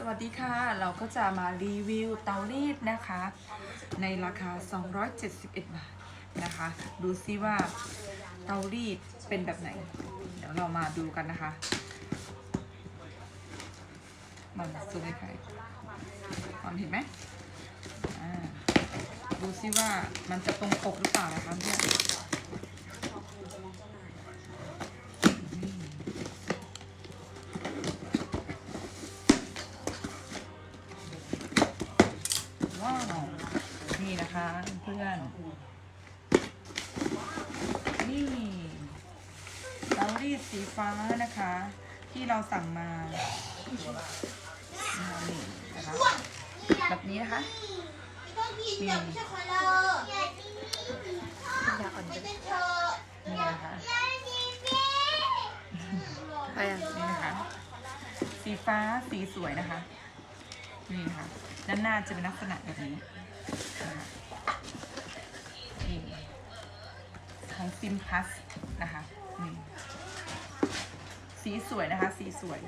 สวัสดีค่ะ เราก็จะมารีวิวเตารีดนะคะ ในราคา 271 บาทนะคะ ดูซิว่าเตารีดเป็นแบบไหน เดี๋ยวเรามาดูกันนะคะ มันซูมให้ใครมอนเห็นไหมดูซิว่ามันจะตรงปกหรือเปล่านะคะเพื่อน นี่นะคะเพื่อนนี่เตารีดสีฟ้านะคะ ที่เราสั่งมานี่นะคะแบบนี้นะคะอยากไม่ใช่คนเลยอยากอ่อนไม่จะเป็นเธอนี่นะคะใครอะนี่นะคะ สีฟ้าสีสวยนะคะ นี่ค่ะ ด้านหน้าจะเป็นลักษณะแบบนี้นะคะนี่ของซิมพัสนะคะนี่สีสวยนะคะ สีสวย